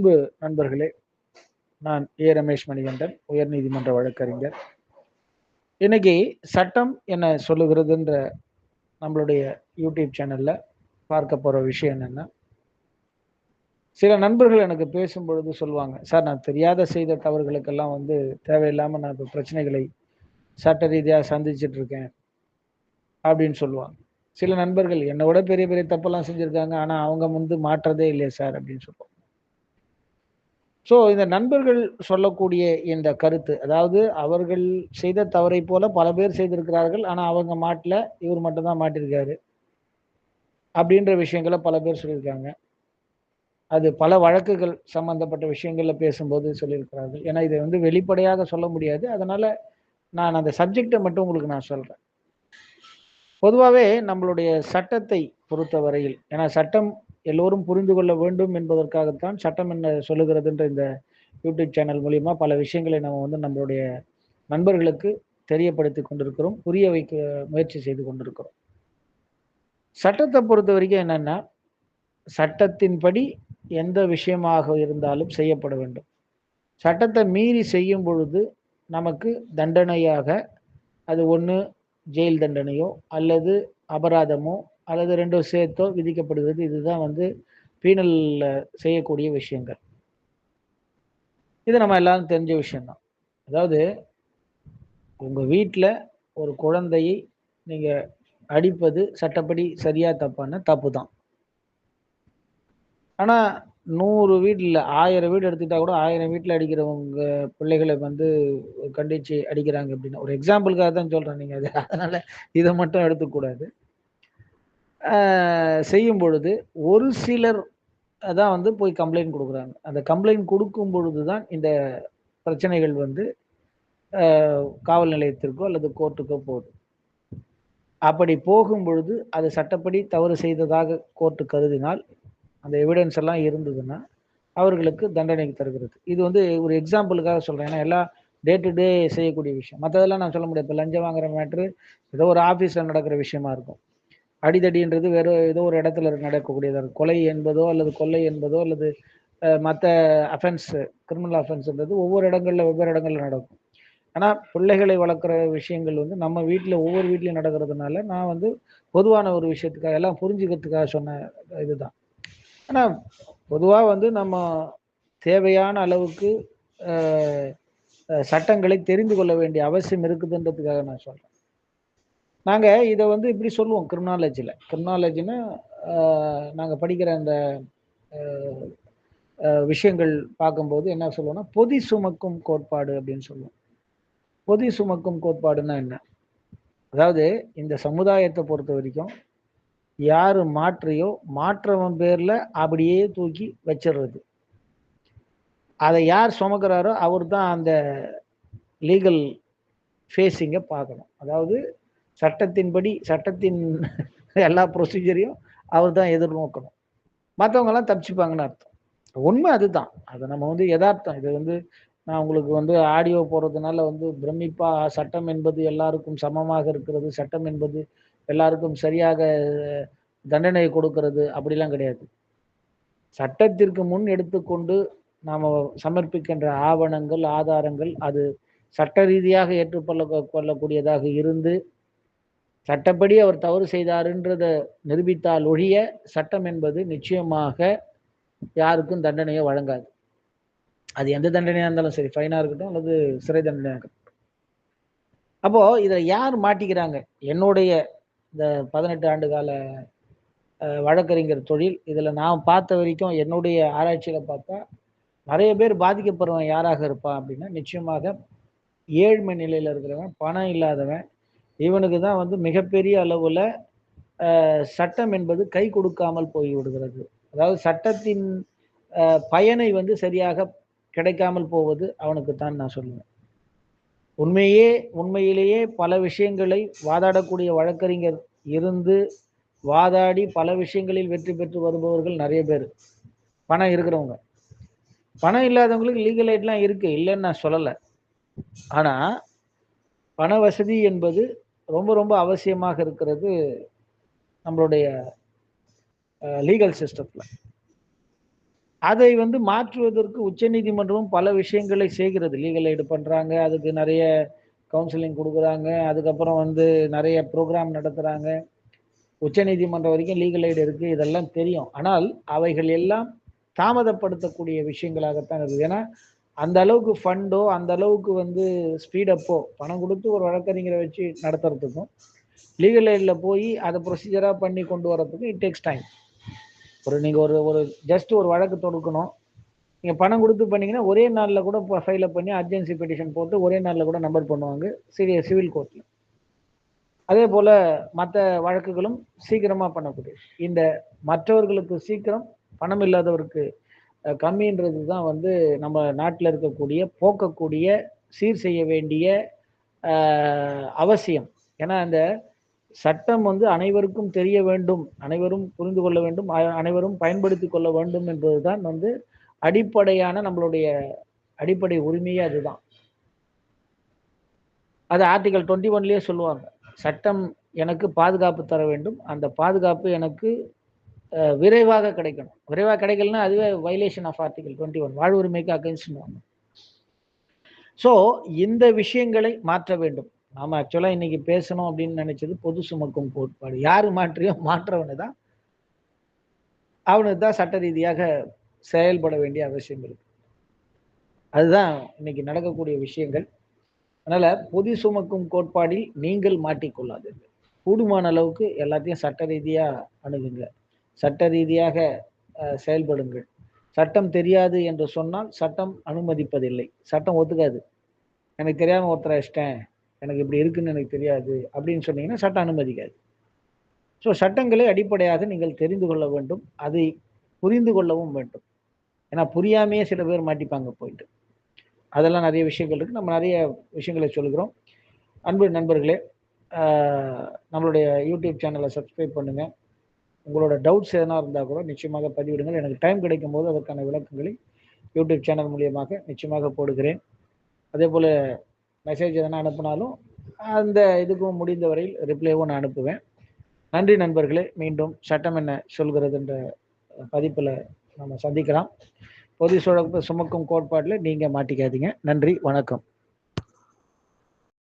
அன்பு நண்பர்களே நான் ஏ ரமேஷ் மணிகண்டன் உயர்நீதிமன்ற வழக்கறிஞர். இன்னைக்கு சட்டம் என்ன சொல்லுகிறதுன்ற நம்மளுடைய யூடியூப் சேனல்ல பார்க்க போற விஷயம் என்னன்னா சில நண்பர்கள் எனக்கு பேசும்பொழுது சொல்லுவாங்க சார் நான் தெரியாத செய்த தவறுகளுக்கெல்லாம் வந்து தேவையில்லாம நான் இப்போ பிரச்சனைகளை சட்ட ரீதியாக சந்திச்சிட்டு இருக்கேன் அப்படின்னு சொல்லுவாங்க. சில நண்பர்கள் என்னை விட பெரிய பெரிய தப்பெல்லாம் செஞ்சுருக்காங்க ஆனால் அவங்க வந்து மாற்றதே இல்லையா சார் அப்படின்னு சொல்லுவாங்க. ஸோ இந்த நண்பர்கள் சொல்லக்கூடிய இந்த கருத்து அதாவது அவர்கள் செய்த தவறை போல பல பேர் செய்திருக்கிறார்கள் ஆனால் அவங்க மாட்டில் இவர் மட்டும்தான் மாட்டிருக்காரு அப்படின்ற விஷயங்களை பல பேர் சொல்லியிருக்காங்க. அது பல வழக்குகள் சம்பந்தப்பட்ட விஷயங்களில் பேசும்போது சொல்லியிருக்கிறார்கள். ஏன்னா இதை வந்து வெளிப்படையாக சொல்ல முடியாது. அதனால நான் அந்த சப்ஜெக்டை மட்டும் உங்களுக்கு நான் சொல்கிறேன் பொதுவாகவே நம்மளுடைய சட்டத்தை பொறுத்த வரையில் ஏன்னா சட்டம் எல்லோரும் புரிந்து கொள்ள வேண்டும் என்பதற்காகத்தான் சட்டம் என்ன சொல்லுகிறதுன்ற இந்த யூடியூப் சேனல் மூலியமா பல விஷயங்களை நம்ம வந்து நம்மளுடைய நண்பர்களுக்கு தெரியப்படுத்தி கொண்டிருக்கிறோம் புரிய வைக்க முயற்சி செய்து கொண்டிருக்கிறோம். சட்டத்தை பொறுத்த வரைக்கும் என்னன்னா சட்டத்தின்படி எந்த விஷயமாக இருந்தாலும் செய்யப்பட வேண்டும். சட்டத்தை மீறி செய்யும் பொழுது நமக்கு தண்டனையாக அது ஒன்று ஜெயில் தண்டனையோ அல்லது அபராதமோ அல்லது ரெண்டோ சேர்த்தோ விதிக்கப்படுகிறது. இதுதான் வந்து பீனல்ல செய்யக்கூடிய விஷயங்கள். இது நம்ம எல்லாரும் தெரிஞ்ச விஷயம்தான். அதாவது உங்கள் வீட்டில் ஒரு குழந்தையை நீங்கள் அடிப்பது சட்டப்படி சரியா தப்பான தப்பு தான் ஆனால் நூறு வீட்டில் ஆயிரம் வீடு எடுத்துக்கிட்டா கூட ஆயிரம் வீட்டில் அடிக்கிறவங்க பிள்ளைகளை வந்து கண்டிச்சு அடிக்கிறாங்க அப்படின்னா ஒரு எக்ஸாம்பிளுக்காக தான் சொல்கிறேன் நீங்கள் அது. அதனால் இதை மட்டும் எடுத்துக்கூடாது செய்யும் பொழுது ஒரு சிலர் தான் வந்து போய் கம்ப்ளைண்ட் கொடுக்குறாங்க. அந்த கம்ப்ளைண்ட் கொடுக்கும் பொழுது தான் இந்த பிரச்சனைகள் வந்து காவல் நிலையத்திற்கோ அல்லது கோர்ட்டுக்கோ போகுது. அப்படி போகும் பொழுது அது சட்டப்படி தவறு செய்ததாக கோர்ட்டு கருதினால் அந்த எவிடன்ஸ் எல்லாம் இருந்ததுன்னா அவர்களுக்கு தண்டனை தருகிறது. இது வந்து ஒரு எக்ஸாம்பிளுக்காக சொல்கிறேன் ஏன்னா எல்லாம் டே டு டே செய்யக்கூடிய விஷயம். மற்றதெல்லாம் நான் சொல்ல முடியாது. இப்போ லஞ்சம் வாங்குற மேட்ரு ஏதோ ஒரு ஆஃபீஸில் நடக்கிற விஷயமா இருக்கும். அடிதடின்றது வேறு ஏதோ ஒரு இடத்துல நடக்கக்கூடியதாக இருக்கும். கொலை என்பதோ அல்லது கொள்ளை என்பதோ அல்லது மற்ற அஃபென்ஸ் கிரிமினல் அஃபென்ஸ்ன்றது ஒவ்வொரு இடங்கள்ல வெவ்வேறு இடங்கள்ல நடக்கும். ஆனால் பிள்ளைகளை வளர்க்குற விஷயங்கள் வந்து நம்ம வீட்டில் ஒவ்வொரு வீட்லையும் நடக்கிறதுனால நான் வந்து பொதுவான ஒரு விஷயத்துக்காக எல்லாம் புரிஞ்சுக்கிறதுக்காக சொன்ன இதுதான். ஆனால் பொதுவாக வந்து நம்ம தேவையான அளவுக்கு சட்டங்களை தெரிந்து கொள்ள வேண்டிய அவசியம் இருக்குதுன்றதுக்காக நான் சொல்கிறேன் நாங்கள் இதை வந்து இப்படி சொல்லுவோம் கிரிமினாலஜியில் கிரிமினாலஜினா நாங்கள் படிக்கிற அந்த விஷயங்கள் பார்க்கும்போது என்ன சொல்லுவோம்னா பொதி சுமக்கும் கோட்பாடு அப்படின்னு சொல்லுவோம். பொதி சுமக்கும் கோட்பாடுன்னா என்ன? அதாவது இந்த சமுதாயத்தை பொறுத்த வரைக்கும் யார் மாற்றையோ மாற்றவன் பேரில் அப்படியே தூக்கி வச்சிடுறது. அதை யார் சுமக்கிறாரோ அவர் தான் அந்த லீகல் ஃபேஸிங்கை பார்க்கணும். அதாவது சட்டத்தின்படி சட்டத்தின் எல்லா ப்ரொசீஜரையும் அவர் தான் எதிர்நோக்கணும். மற்றவங்கெல்லாம் தப்பிச்சுப்பாங்கன்னு அர்த்தம். உண்மை அதுதான். அதை நம்ம வந்து யதார்த்தம். இது வந்து நான் உங்களுக்கு வந்து ஆடியோ போடுறதுனால வந்து பிரமிப்பா சட்டம் என்பது எல்லாருக்கும் சமமாக இருக்கிறது சட்டம் என்பது எல்லாருக்கும் சரியாக தண்டனை கொடுக்கிறது அப்படிலாம் கிடையாது. சட்டத்திற்கு முன் எடுத்துக்கொண்டு நாம் சமர்ப்பிக்கின்ற ஆவணங்கள் ஆதாரங்கள் அது சட்ட ரீதியாக ஏற்றுக்கொள்ள கொள்ளக்கூடியதாக இருந்து சட்டப்படி அவர் தவறு செய்தாருன்றத நிரூபித்தால் ஒழிய சட்டம் என்பது நிச்சயமாக யாருக்கும் தண்டனையை வழங்காது. அது எந்த தண்டனையாக இருந்தாலும் சரி ஃபைனாக இருக்கட்டும் அல்லது சிறை தண்டனையாக இருக்கட்டும். அப்போ இதை யார் மாட்டிக்கிறாங்க? என்னுடைய இந்த பதினெட்டு ஆண்டு கால வழக்கறிஞர் தொழில் இதில் நான் பார்த்த வரைக்கும் என்னுடைய ஆராய்ச்சியில் பார்த்தா நிறைய பேர் பாதிக்கப்படுறவன் யாராக இருப்பான் அப்படின்னா நிச்சயமாக ஏழ்மை நிலையில் இருக்கிறவன் பணம் இல்லாதவன் இவனுக்கு தான் வந்து மிகப்பெரிய அளவில் சட்டம் என்பது கை கொடுக்காமல் போய் விடுகிறது அதாவது சட்டத்தின் பயனை வந்து சரியாக கிடைக்காமல் போவது அவனுக்கு தான் நான் சொல்லுவேன். உண்மையே உண்மையிலேயே பல விஷயங்களை வாதாடக்கூடிய வழக்கறிஞர் இருந்து வாதாடி பல விஷயங்களில் வெற்றி பெற்று வருபவர்கள் நிறைய பேர். பணம் இருக்கிறவங்க. பணம் இல்லாதவங்களுக்கு லீகல் எய்ட்லாம் இருக்கு இல்லைன்னு நான் சொல்லலை. ஆனால் பண வசதி என்பது ரொம்ப ரொம்ப அவசியமாக இருக்கிறது நம்மளுடைய லீகல் சிஸ்டத்தில் அதை வந்து மாற்றுவதற்கு உச்சநீதிமன்றமும் பல விஷயங்களை செய்கிறது. லீகல் எய்டு பண்ணுறாங்க அதுக்கு நிறைய கவுன்சிலிங் கொடுக்குறாங்க அதுக்கப்புறம் வந்து நிறைய ப்ரோக்ராம் நடத்துகிறாங்க உச்சநீதிமன்றம் வரைக்கும் லீகல் எய்டு இருக்குது இதெல்லாம் தெரியும். ஆனால் அவைகள் எல்லாம் தாமதப்படுத்தக்கூடிய விஷயங்களாகத்தான் இருக்குது. ஏன்னா அந்த அளவுக்கு ஃபண்டோ அந்த அளவுக்கு வந்து ஸ்பீடப்போ பணம் கொடுத்து ஒரு வழக்கறிஞரை வச்சு நடத்துறதுக்கும் லீகல் எய்டில் போய் அதை ப்ரொசீஜராக பண்ணி கொண்டு வரதுக்கும் இட் டேக்ஸ் டைம் ஒரு நீங்கள் ஒரு ஒரு ஜஸ்ட் ஒரு வழக்கு தொடுக்கணும். நீங்கள் பணம் கொடுத்து பண்ணீங்கன்னா ஒரே நாளில் கூட ஃபைலை பண்ணி அர்ஜென்சி பெட்டிஷன் போட்டு ஒரே நாளில் கூட நம்பர் பண்ணுவாங்க சிறிய சிவில் கோர்ட்டில் அதே போல் மற்ற வழக்குகளும் சீக்கிரமாக பண்ணக்கூடிய இந்த மற்றவர்களுக்கு சீக்கிரம் பணம் இல்லாதவருக்கு கம்மின்றது தான் வந்து நம்ம நாட்டில் இருக்கக்கூடிய போக்கக்கூடிய சீர் செய்ய வேண்டிய அவசியம். ஏன்னா அந்த சட்டம் வந்து அனைவருக்கும் தெரிய வேண்டும் அனைவரும் புரிந்து கொள்ள வேண்டும் அனைவரும் பயன்படுத்தி கொள்ள வேண்டும் என்பதுதான் வந்து அடிப்படையான நம்மளுடைய அடிப்படை உரிமையே அதுதான். அது ஆர்டிகல் டுவெண்ட்டி ஒன்லயே சொல்லுவாங்க. சட்டம் எனக்கு பாதுகாப்பு தர வேண்டும் அந்த பாதுகாப்பு எனக்கு விரைவாக கிடைக்கணும். விரைவாக கிடைக்கலன்னா அதுவே violation of article twenty one வாழ்வுரிமைக்கு against so இந்த விஷயங்களை மாற்ற வேண்டும். நாம் ஆக்சுவலாக இன்னைக்கு பேசணும் அப்படின்னு நினைச்சது பொது சுமக்கும் கோட்பாடு. யார் மாற்றியோ மாற்றவனு தான் அவனுக்கு தான் சட்ட ரீதியாக செயல்பட வேண்டிய அவசியம் இருக்கு. அதுதான் இன்னைக்கு நடக்கக்கூடிய விஷயங்கள். அதனால பொது சுமக்கும் கோட்பாடில் நீங்கள் மாட்டிக்கொள்ளாதீர்கள். கூடுமான அளவுக்கு எல்லாத்தையும் சட்ட ரீதியாக அணுகுங்க. சட்ட ரீதியாக செயல்படுங்கள். சட்டம் தெரியாது என்று சொன்னால் சட்டம் அனுமதிப்பதில்லை. சட்டம் ஒத்துக்காது. எனக்கு தெரியாமல் ஒருத்தரை அடிச்சிட்டேன். எனக்கு இப்படி இருக்குன்னு எனக்கு தெரியாது. அப்படின்னு சொன்னீங்கன்னா சட்டம் அனுமதிக்காது. ஸோ சட்டங்களை அடிப்படையாக நீங்கள் தெரிந்து கொள்ள வேண்டும். அதை புரிந்து கொள்ளவும் வேண்டும். ஏன்னா புரியாமையே சில பேர் மாட்டிப்பாங்க போயிட்டு. அதெல்லாம் நிறைய விஷயங்கள் இருக்குது நம்ம நிறைய விஷயங்களை சொல்கிறோம் அன்பு நண்பர்களே நம்மளுடைய யூடியூப் சேனலை சப்ஸ்கிரைப் பண்ணுங்கள் உங்களோட டவுட்ஸ் எதனா இருந்தால் கூட நிச்சயமாக பதிவிடுங்கள். எனக்கு டைம் கிடைக்கும் போது அதற்கான விளக்கங்களை யூடியூப் சேனல் மூலியமாக நிச்சயமாக போடுகிறேன். அதே போல் மெசேஜ் எதனா அனுப்பினாலும் அந்த இதுக்கும் முடிந்த வரையில் ரிப்ளைவும் நான் அனுப்புவேன். நன்றி நண்பர்களே. மீண்டும் சட்டம் என்ன சொல்கிறதுன்ற பதிப்பில் நம்ம சந்திக்கலாம். பொது சுழப்பு சுமக்கும் கோட்பாட்டில் நீங்கள் மாட்டிக்காதீங்க. நன்றி வணக்கம்.